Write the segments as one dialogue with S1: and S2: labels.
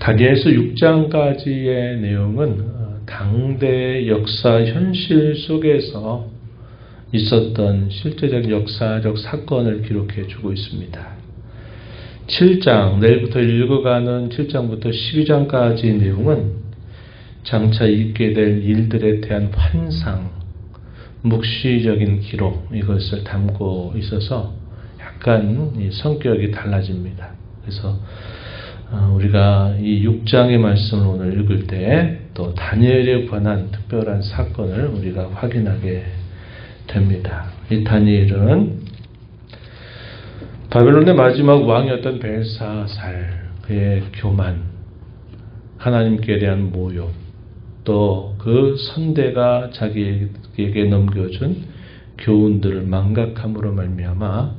S1: 다니엘서 6장까지의 내용은 어, 당대 역사 현실 속에서 있었던 실제적 역사적 사건을 기록해 주고 있습니다. 7장, 내일부터 읽어가는 7장부터 12장까지의 내용은 장차 있게 될 일들에 대한 환상, 묵시적인 기록 이것을 담고 있어서 약간 성격이 달라집니다. 그래서 아, 우리가 이 6장의 말씀을 오늘 읽을 때 또 다니엘에 관한 특별한 사건을 우리가 확인하게 됩니다. 이 다니엘은 바벨론의 마지막 왕이었던 벨사살 그의 교만, 하나님께 대한 모욕, 또 그 선대가 자기에게 넘겨준 교훈들을 망각함으로 말미암아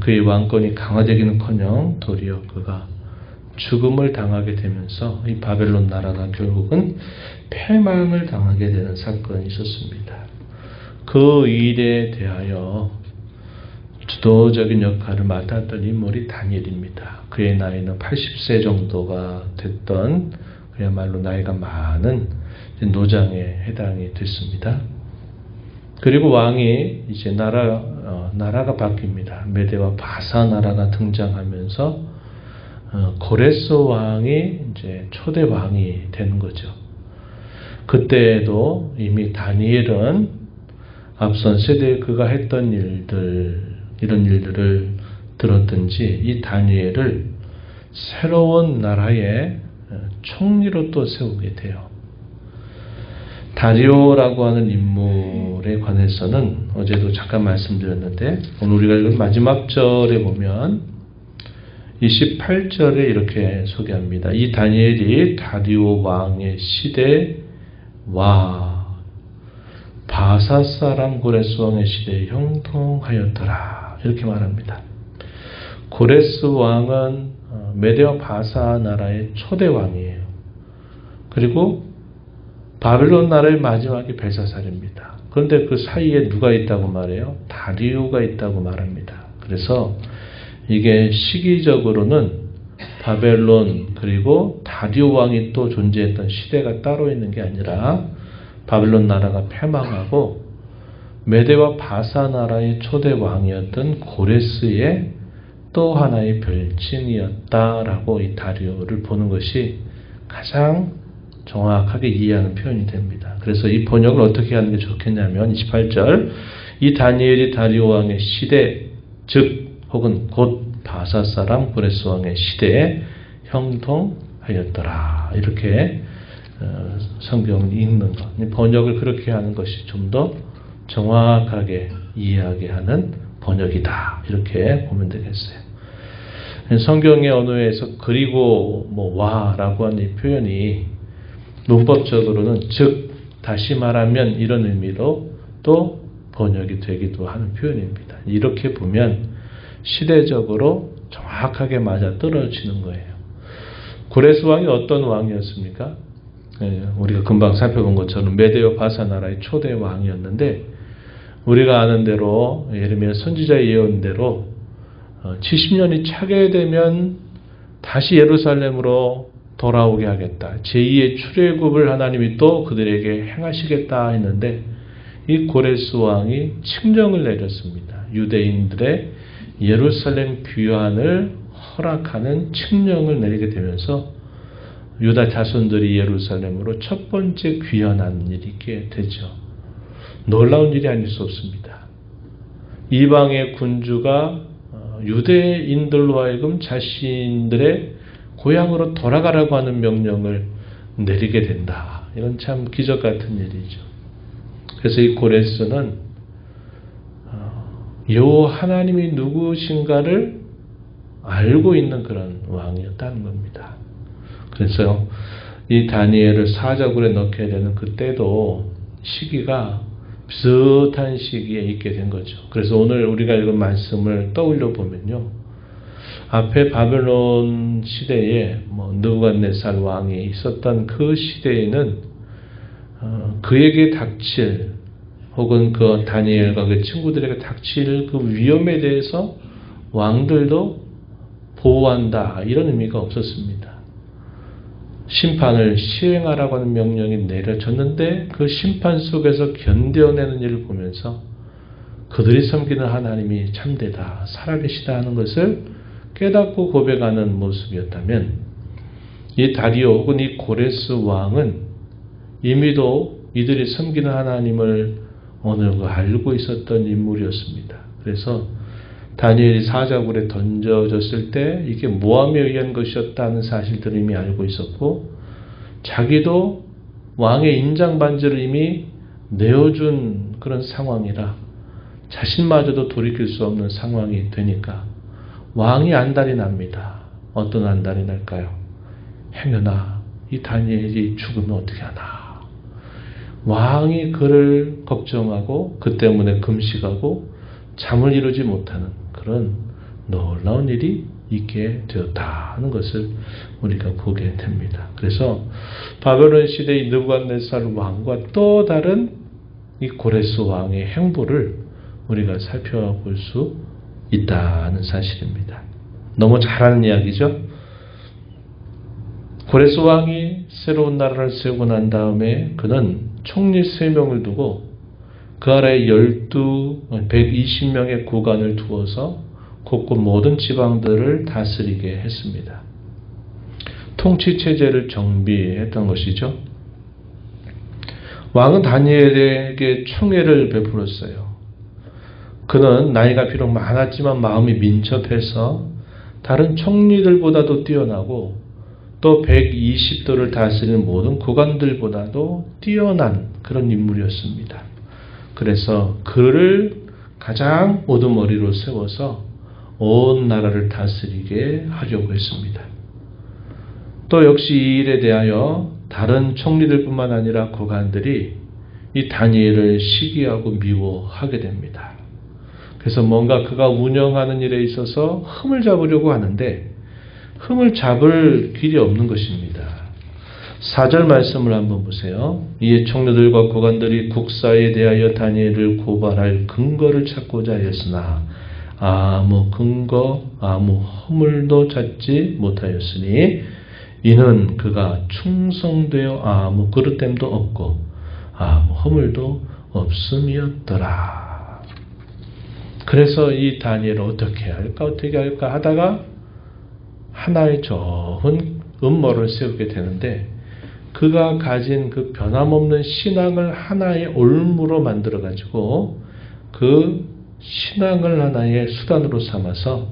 S1: 그의 왕권이 강화되기는커녕 도리어 그가 죽음을 당하게 되면서 이 바벨론 나라가 결국은 패망을 당하게 되는 사건이 있었습니다. 그 일에 대하여 주도적인 역할을 맡았던 인물이 다니엘입니다. 그의 나이는 80세 정도가 됐던 그야말로 나이가 많은 노장에 해당이 됐습니다. 그리고 왕이 이제 나라 어, 나라가 바뀝니다. 메대와 바사 나라가 등장하면서 어, 고레스 왕이 이제 초대 왕이 되는 거죠. 그때에도 이미 다니엘은 앞선 세대에 그가 했던 일들 이런 일들을 들었든지 이 다니엘을 새로운 나라의 어, 총리로 또 세우게 돼요. 다리오라고 하는 인물에 관해서는 어제도 잠깐 말씀드렸는데 오늘 우리가 읽은 마지막 절에 보면 28절에 이렇게 소개합니다. 이 다니엘이 다리오 왕의 시대 와 바사 사람 고레스 왕의 시대에 형통하였더라. 이렇게 말합니다. 고레스 왕은 어, 메데오 바사 나라의 초대 왕이에요. 그리고 바빌론 나라의 마지막이 벨사살입니다. 그런데 그 사이에 누가 있다고 말해요? 다리오가 있다고 말합니다. 그래서 이게 시기적으로는 바벨론 그리고 다리오 왕이 또 존재했던 시대가 따로 있는 게 아니라 바벨론 나라가 패망하고 메데와 바사 나라의 초대 왕이었던 고레스의 또 하나의 별칭이었다라고 이 다리오를 보는 것이 가장 정확하게 이해하는 표현이 됩니다. 그래서 이 번역을 어떻게 하는 게 좋겠냐면 28절 이 다니엘이 다리오 왕의 시대 즉 혹은 곧 바사 사람 고레스 왕의 시대에 형통하였더라. 이렇게 어, 성경을 읽는 것. 번역을 그렇게 하는 것이 좀 더 정확하게 이해하게 하는 번역이다. 이렇게 보면 되겠어요. 성경의 언어에서 그리고 뭐 와라고 하는 이 표현이 문법적으로는 즉 다시 말하면 이런 의미로 또 번역이 되기도 하는 표현입니다. 이렇게 보면 시대적으로 정확하게 맞아 떨어지는 거예요. 고레스 왕이 어떤 왕이었습니까? 예, 우리가 금방 살펴본 것처럼 메데오 바사 나라의 초대 왕이었는데 우리가 아는 대로 예레미야 선지자 예언대로 70년이 어, 차게 되면 다시 예루살렘으로 돌아오게 하겠다. 제2의 출애굽을 하나님이 또 그들에게 행하시겠다 했는데 이 고레스 왕이 칙령을 내렸습니다. 유대인들의 예루살렘 귀환을 허락하는 측령을 내리게 되면서 유다 자손들이 예루살렘으로 첫 번째 귀환하는 일이 있게 되죠. 놀라운 일이 아닐 수 없습니다. 이방의 군주가 어, 유대인들로 하여금 자신들의 고향으로 돌아가라고 하는 명령을 내리게 된다. 이건 참 기적 같은 일이죠. 그래서 이 고레스는 요 하나님이 누구신가를 알고 있는 그런 왕이었다는 겁니다. 그래서 이 다니엘을 사자굴에 넣게 되는 그때도 시기가 비슷한 시기에 있게 된 거죠. 그래서 오늘 우리가 읽은 말씀을 떠올려 보면요. 앞에 바벨론 시대에 뭐 느부갓네살 왕이 있었던 그 시대에는 어, 그에게 닥칠 혹은 그 다니엘과 그 친구들에게 닥칠 그 위험에 대해서 왕들도 보호한다 이런 의미가 없었습니다. 심판을 시행하라고 하는 명령이 내려졌는데 그 심판 속에서 견뎌내는 일을 보면서 그들이 섬기는 하나님이 참되다 살아계시다 하는 것을 깨닫고 고백하는 모습이었다면 이 다리오 혹은 이 고레스 왕은 이미도 이들이 섬기는 하나님을 어느 정도 그 알고 있었던 인물이었습니다. 그래서 다니엘이 사자굴에 던져졌을 때 이게 모함에 의한 것이었다는 사실들을 이미 알고 있었고 자기도 왕의 인장 반지를 이미 내어준 그런 상황이라 자신마저도 돌이킬 수 없는 상황이 되니까 왕이 안달이 납니다. 어떤 안달이 날까요? 행여나 이 다니엘이 죽으면 어떻게 하나? 왕이 그를 걱정하고 그 때문에 금식하고 잠을 이루지 못하는 그런 놀라운 일이 있게 되었다 하는 것을 우리가 보게 됩니다. 그래서 바벨론 시대의 느부갓네살 왕과 또 다른 이 고레스 왕의 행보를 우리가 살펴볼 수 있다는 사실입니다. 너무 잘하는 이야기죠. 고레스 왕이 새로운 나라를 세우고 난 다음에 그는 총리 3명을 두고 그아래 12, 120명의 구간을 두어서 곳곳 모든 지방들을 다스리게 했습니다. 통치체제를 정비했던 것이죠. 왕은 다니엘에게 총애를 베풀었어요. 그는 나이가 비록 많았지만 마음이 민첩해서 다른 총리들보다도 뛰어나고 또 120도를 다스리는 모든 구간들보다도 뛰어난 그런 인물이었습니다. 그래서 그를 가장 오두머리로 세워서 온 나라를 다스리게 하려고 했습니다. 또 역시 이 일에 대하여 다른 총리들뿐만 아니라 고관들이 이 다니엘을 시기하고 미워하게 됩니다. 그래서 뭔가 그가 운영하는 일에 있어서 흠을 잡으려고 하는데 흠을 잡을 길이 없는 것입니다. 4절 말씀을 한번 보세요. 이에 총료들과 고관들이 국사에 대하여 다니엘을 고발할 근거를 찾고자 하였으나 아무 근거, 아무 허물도 찾지 못하였으니 이는 그가 충성되어 아무 그릇됨도 없고 아무 허물도 없음이었더라. 그래서 이 다니엘을 어떻게 할까 어떻게 할까 하다가 하나의 좋은 음모를 세우게 되는데 그가 가진 그 변함없는 신앙을 하나의 올무로 만들어 가지고 그 신앙을 하나의 수단으로 삼아서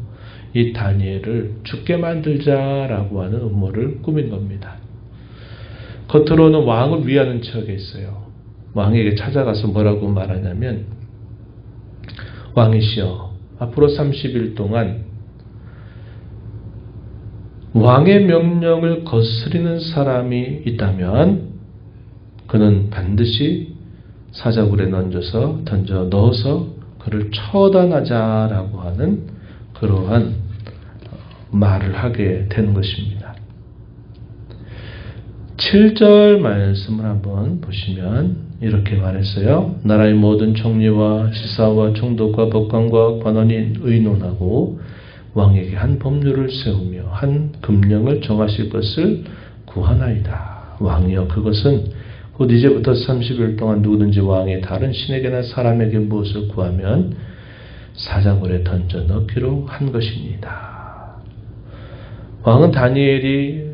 S1: 이 다니엘을 죽게 만들자라고 하는 음모를 꾸민 겁니다. 겉으로는 왕을 위하는 척에 있어요. 왕에게 찾아가서 뭐라고 말하냐면 왕이시여 앞으로 30일 동안 왕의 명령을 거스리는 사람이 있다면 그는 반드시 사자굴에 던져서 던져 넣어서 그를 처단하자라고 하는 그러한 말을 하게 되는 것입니다. 7절 말씀을 한번 보시면 이렇게 말했어요. 나라의 모든 총리와 지사와 총독과 법관과 관원이 의논하고 왕에게 한 법률을 세우며 한 금령을 정하실 것을 구하나이다. 왕이여 그것은 곧 이제부터 30일 동안 누구든지 왕의 다른 신에게나 사람에게 무엇을 구하면 사자굴에 던져 넣기로 한 것입니다. 왕은 다니엘이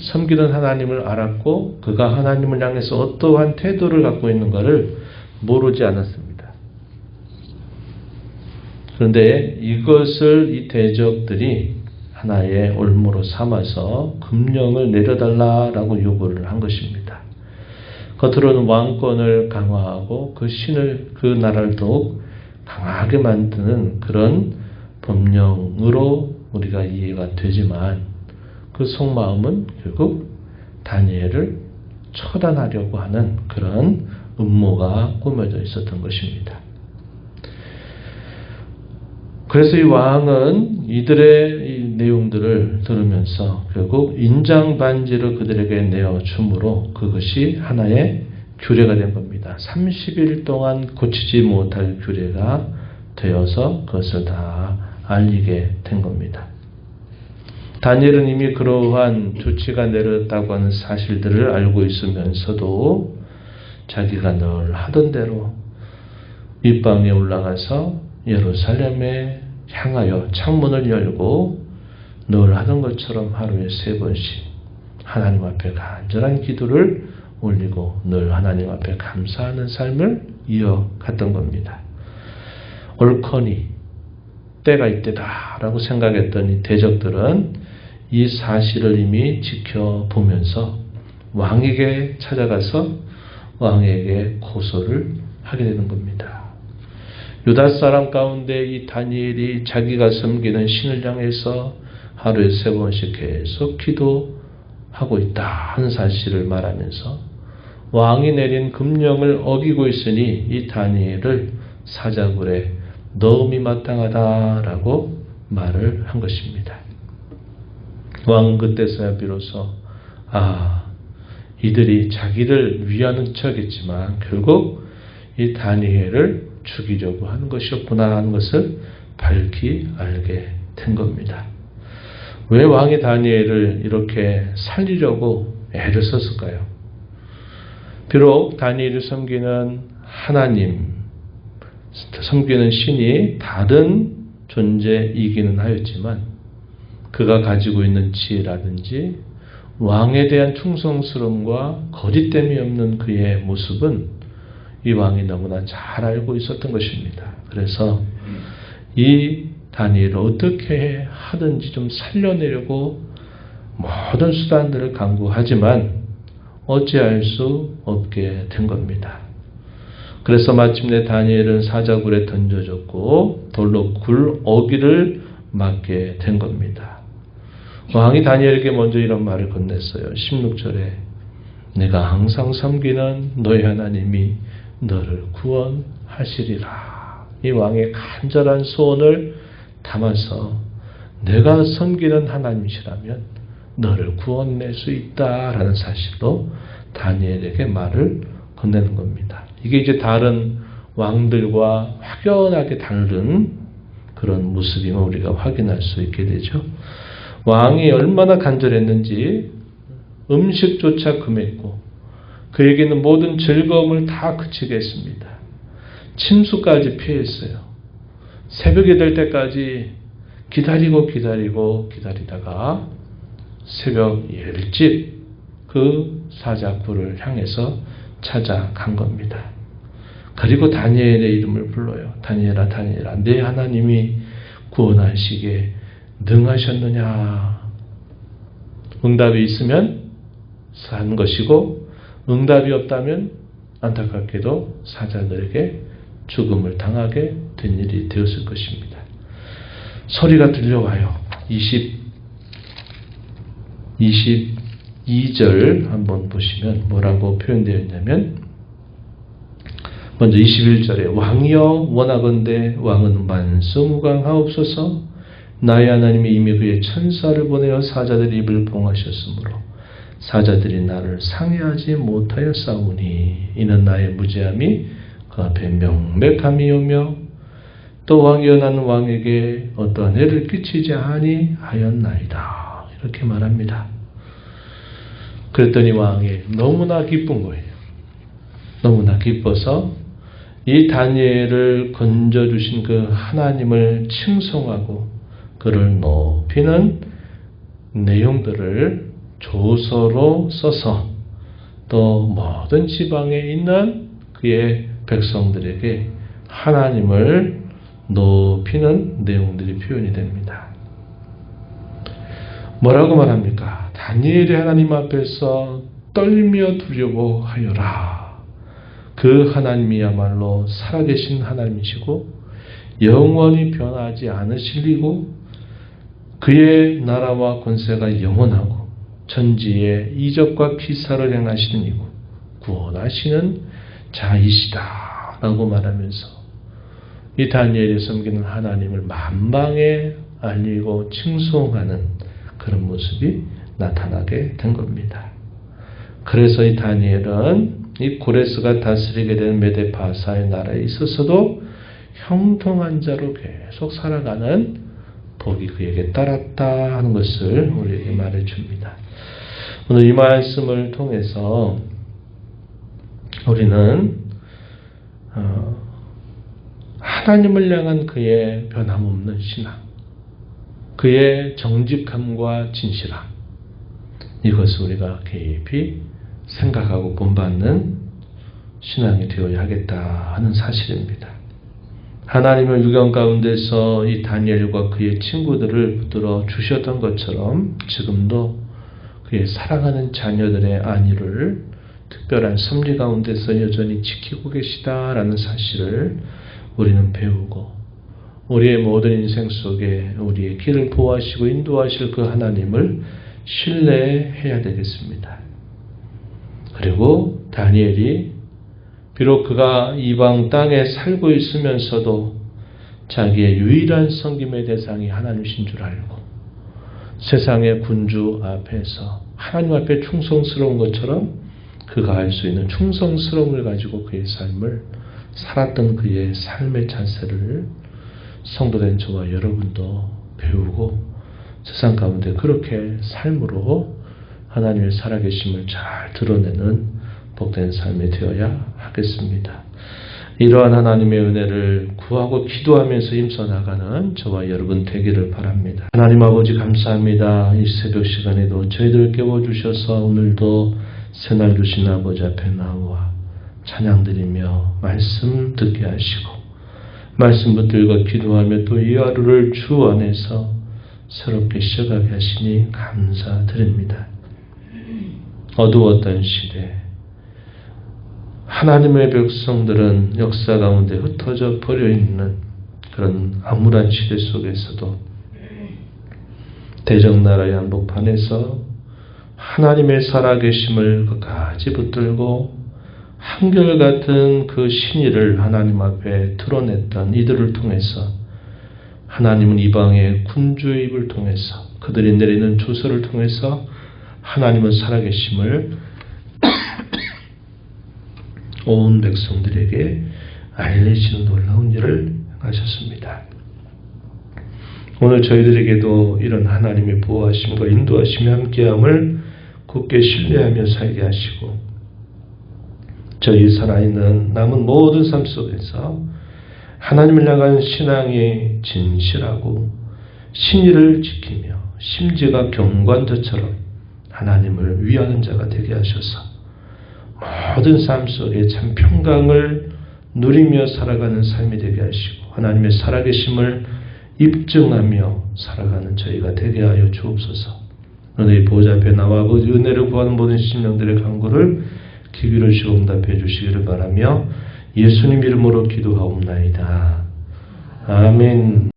S1: 섬기던 하나님을 알았고 그가 하나님을 향해서 어떠한 태도를 갖고 있는가를 모르지 않았습니다. 그런데 이것을 이 대적들이 하나의 올무로 삼아서 금령을 내려달라라고 요구를 한 것입니다. 겉으로는 왕권을 강화하고 그 신을 그 나라를 더욱 강하게 만드는 그런 법령으로 우리가 이해가 되지만 그 속마음은 결국 다니엘을 처단하려고 하는 그런 음모가 꾸며져 있었던 것입니다. 그래서 이 왕은 이들의 이 내용들을 들으면서 결국 인장 반지를 그들에게 내어 주므로 그것이 하나의 규례가 된 겁니다. 30일 동안 고치지 못할 규례가 되어서 그것을 다 알리게 된 겁니다. 다니엘은 이미 그러한 조치가 내렸다고 하는 사실들을 알고 있으면서도 자기가 늘 하던 대로 밑방에 올라가서 네. 예루살렘에 향하여 창문을 열고 늘 하던 것처럼 하루에 세 번씩 하나님 앞에 간절한 기도를 올리고 늘 하나님 앞에 감사하는 삶을 이어갔던 겁니다. 옳거니 때가 이때다라고 생각했던이 대적들은 이 사실을 이미 지켜보면서 왕에게 찾아가서 왕에게 고소를 하게 되는 겁니다. 유다 사람 가운데 이 다니엘이 자기가 섬기는 신을 향해서 하루에 세 번씩 계속 기도하고 있다 한 사실을 말하면서 왕이 내린 금령을 어기고 있으니 이 다니엘을 사자굴에 넣음이 마땅하다라고 말을 한 것입니다. 왕 그때서야 비로소 아 이들이 자기를 위하는 척했지만 결국 이 다니엘을 죽이려고 하는 것이었구나 하는 것을 밝히 알게 된 겁니다. 왜 왕이 다니엘을 이렇게 살리려고 애를 썼을까요? 비록 다니엘을 섬기는 하나님, 섬기는 신이 다른 존재이기는 하였지만 그가 가지고 있는 지혜라든지 왕에 대한 충성스러움과 거짓됨이 없는 그의 모습은 이 왕이 너무나 잘 알고 있었던 것입니다. 그래서 음. 이 다니엘을 어떻게 하든지 좀 살려내려고 모든 수단들을 강구하지만 어찌할 수 없게 된 겁니다. 그래서 마침내 다니엘은 사자굴에 던져졌고 돌로 굴어귀를 맞게 된 겁니다. 왕이 다니엘에게 먼저 이런 말을 건넸어요. 16절에 내가 항상 섬기는 너의 하나님이 너를 구원하시리라. 이 왕의 간절한 소원을 담아서 내가 섬기는 하나님이시라면 너를 구원낼 수 있다라는 사실로 다니엘에게 말을 건네는 겁니다. 이게 이제 다른 왕들과 확연하게 다른 그런 모습임을 우리가 확인할 수 있게 되죠. 왕이 얼마나 간절했는지 음식조차 금했고 그에게는 모든 즐거움을 다그치게했습니다 침수까지 피했어요. 새벽이 될 때까지 기다리고 기다리고 기다리다가 새벽 일찍 그 사자굴을 향해서 찾아간 겁니다. 그리고 다니엘의 이름을 불러요. 다니엘아 다니엘아 내 하나님이 구원하시게 능하셨느냐 응답이 있으면 산 것이고 응답이 없다면 안타깝게도 사자들에게 죽음을 당하게 된 일이 되었을 것입니다. 소리가 들려와요. 20, 22절 한번 보시면 뭐라고 표현되어 있냐면 먼저 21절에 왕이여 원하건대 왕은 만성우강하옵소서 나의 하나님이 이미 그의 천사를 보내어 사자들의 입을 봉하셨으므로 사자들이 나를 상해하지 못하여 싸우니 이는 나의 무지함이 그 앞에 명백함이오며 또 왕이여 나는 왕에게 어떠한 해를 끼치지 아니 하였나이다 이렇게 말합니다. 그랬더니 왕이 너무나 기쁜 거예요. 너무나 기뻐서 이 다니엘을 건져주신 그 하나님을 칭송하고 그를 높이는 내용들을 조서로 써서 또 모든 지방에 있는 그의 백성들에게 하나님을 높이는 내용들이 표현이 됩니다. 뭐라고 말합니까? 다니엘이 하나님 앞에서 떨며 두려워하여라. 그 하나님이야말로 살아계신 하나님이시고 영원히 변하지 않으시리고 그의 나라와 권세가 영원하고 천지에 이적과 기사를 행하시는 이고 구원하시는 자이시다 라고 말하면서 이 다니엘이 섬기는 하나님을 만방에 알리고 칭송하는 그런 모습이 나타나게 된 겁니다. 그래서 이 다니엘은 이 고레스가 다스리게 된메데파사의 나라에 있어서도 형통한 자로 계속 살아가는 거기 그에게 따랐다 하는 것을 우리에게 말해 줍니다. 오늘 이 말씀을 통해서 우리는 어, 하나님을 향한 그의 변함없는 신앙, 그의 정직함과 진실함 이것을 우리가 깊이 생각하고 본받는 신앙이 되어야 하겠다 하는 사실입니다. 하나님은 유경 가운데서 이 다니엘과 그의 친구들을 붙들어 주셨던 것처럼 지금도 그의 사랑하는 자녀들의 안위를 특별한 섭리 가운데서 여전히 지키고 계시다라는 사실을 우리는 배우고 우리의 모든 인생 속에 우리의 길을 보호하시고 인도하실 그 하나님을 신뢰해야 되겠습니다. 그리고 다니엘이 비록 그가 이방 땅에 살고 있으면서도 자기의 유일한 성김의 대상이 하나님이신 줄 알고 세상의 군주 앞에서 하나님 앞에 충성스러운 것처럼 그가 할 수 있는 충성스러움을 가지고 그의 삶을 살았던 그의 삶의 자세를 성도된 저와 여러분도 배우고 세상 가운데 그렇게 삶으로 하나님의 살아계심을 잘 드러내는 복된 삶이 되어야 하겠습니다. 이러한 하나님의 은혜를 구하고 기도하면서 힘써 나가는 저와 여러분 되기를 바랍니다. 하나님 아버지 감사합니다. 이 새벽 시간에도 저희들 깨워주셔서 오늘도 새날 주신 아버지 앞에 나와 찬양드리며 말씀 듣게 하시고 말씀 붙들고 기도하며 또 이 하루를 주 안에서 새롭게 시작하게 하시니 감사드립니다. 어두웠던 시대 하나님의 백성들은 역사 가운데 흩어져 버려 있는 그런 암울한 시대 속에서도 대적나라의 한복판에서 하나님의 살아계심을 끝까지 붙들고 한결같은 그 신의를 하나님 앞에 드러냈던 이들을 통해서 하나님은 이방의 군주의 입을 통해서 그들이 내리는 조서를 통해서 하나님은 살아계심을 온 백성들에게 알리시는 놀라운 일을 하셨습니다. 오늘 저희들에게도 이런 하나님의 보호하심과 인도하심이 함께함을 굳게 신뢰하며 살게 하시고 저희 살아있는 남은 모든 삶 속에서 하나님을 향한 신앙이 진실하고 신의를 지키며 심지가 경관자처럼 하나님을 위하는 자가 되게 하셔서 모든 삶 속에 참 평강을 누리며 살아가는 삶이 되게 하시고 하나님의 살아계심을 입증하며 살아가는 저희가 되게 하여 주옵소서. 은혜의 보좌 앞에 나와 그 은혜를 구하는 모든 신령들의 간구를 기기로 시고 응답해 주시기를 바라며 예수님 이름으로 기도하옵나이다. 아멘.